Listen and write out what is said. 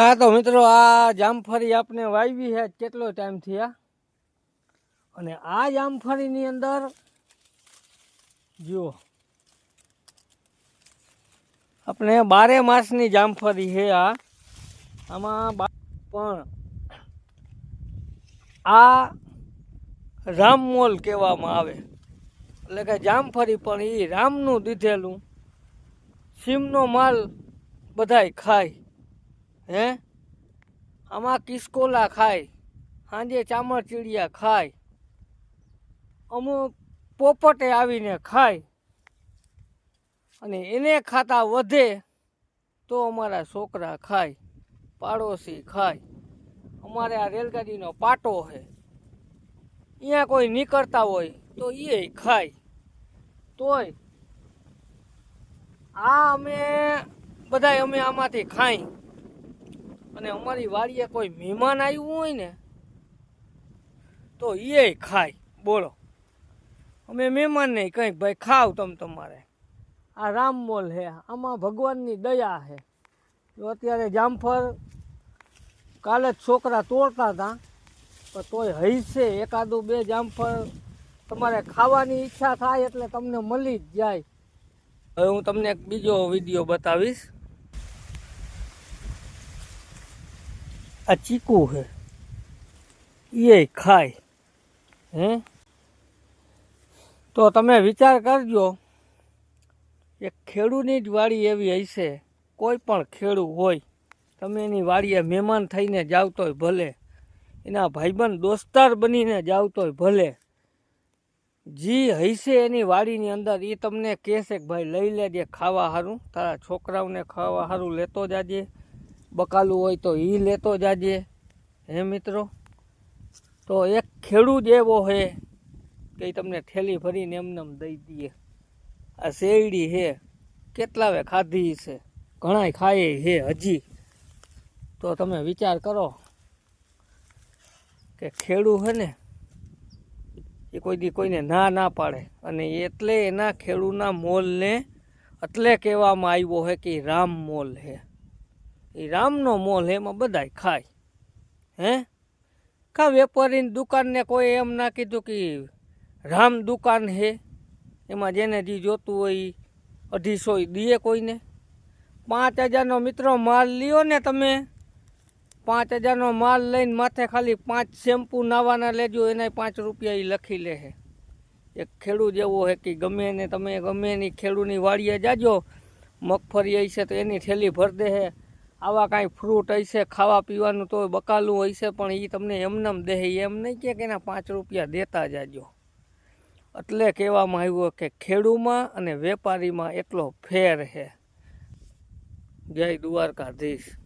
હા, તો મિત્રો, આ જામફળી આપણે વાવી છે કેટલો ટાઈમ થયા અને આ જામફળીની અંદર, જુઓ. આપણે બારે માસની જામફળી છે આ આમાં પણ આ રામમોલ કહેવામાં આવે. એટલે કે જામફળી પણ એ રામનું દીધેલું. સીમનો માલ બધાય ખાય. હે? આમાં કિસકોલા ખાય, સાંજે ચામરચીડિયા ખાય, અમુક પોપટે આવીને ખાય, અને એને ખાતા વધે તો અમારા છોકરા ખાય, પાડોશી ખાય. અમારે આ રેલગાડીનો પાટો છે અહીંયા કોઈ નીકળતા હોય તો એ ખાય. તોય આ અમે બધાય અમે આમાંથી ખાઈ. અને અમારી વાડીએ કોઈ મહેમાન આવ્યું હોય ને, તો એ ખાય. બોલો. અમે મહેમાન નહીં, કંઈક ભાઈ ખાવ તમ તમારે. આ રામમોલ છે આમાં ભગવાનની દયા છે જો અત્યારે જામફળ કાલે જ છોકરા તોડતા હતા, પણ તોય હૈસે એકાદું બે જામફળ તમારે ખાવાની ઈચ્છા થાય એટલે તમને મળી જ જાય. હવે હું તમને એક બીજો વીડિયો બતાવીશ. આ ચીકુ છે એ ખાય હે તો તમે વિચાર કરજો, એક ખેડૂની જ વાડી એવી હશે, કોઈ પણ ખેડૂ હોય, તમે એની વાડીએ મહેમાન થઈને જાવ તોય ભલે, એના ભાઈબંધ દોસ્તાર બનીને જાવ તોય ભલે. જી હૈશે એની વાડીની અંદર એ તમને કહેશે કે, ભાઈ લઈ લેજે, ખાવા સારું, તારા છોકરાઓને ખાવા સારું લેતો જાજે. બકાલું હોય તો એ લેતો જાજે. હે મિત્રો? તો એક ખેડૂત એવો હે કે તમને થેલી ભરીને એમને એમ દઈ દઈએ આ શેરડી છે કેટલાવે ખાધી છે? ઘણાય ખાય હે હજી. તો તમે વિચાર કરો કે ખેડૂ હે ને, એ કોઈ દી કોઈને ના ના પાડે. અને એટલે એના ખેડૂના મોલને એટલે કહેવામાં આવ્યો હે કે રામ મોલ છે એ રામનો મોલ એમાં બધાય ખાય. હે? કા વેપારીની દુકાનને કોઈ એમ ના કીધું કે રામ દુકાન હે? એમાં જેને જે જોતું હોય અઢીસો દીએ કોઈને. પાંચ હજારનો મિત્રો માલ લ્યો ને તમે. પાંચ હજારનો માલ લઈને માથે ખાલી પાંચ શેમ્પુ નાવાના લેજો એના પાંચ રૂપિયા એ લખી લે છે એક ખેડૂત જેવો હે કે ગમે ને તમે ગમે એની ખેડૂની વાડીએ જાજો, મગફળી છે તો એની થેલી ભરી દે આવા કાંઈ ફ્રૂટ હશે ખાવા પીવાનું તો બકાલું હશે પણ એ તમને એમનેમ દે એમ નહીં કે એના પાંચ રૂપિયા દેતા જાજો. એટલે કહેવામાં આવ્યું કે ખેડૂમાં અને વેપારીમાં એટલો ફેર છે. જય દ્વારકાધીશ.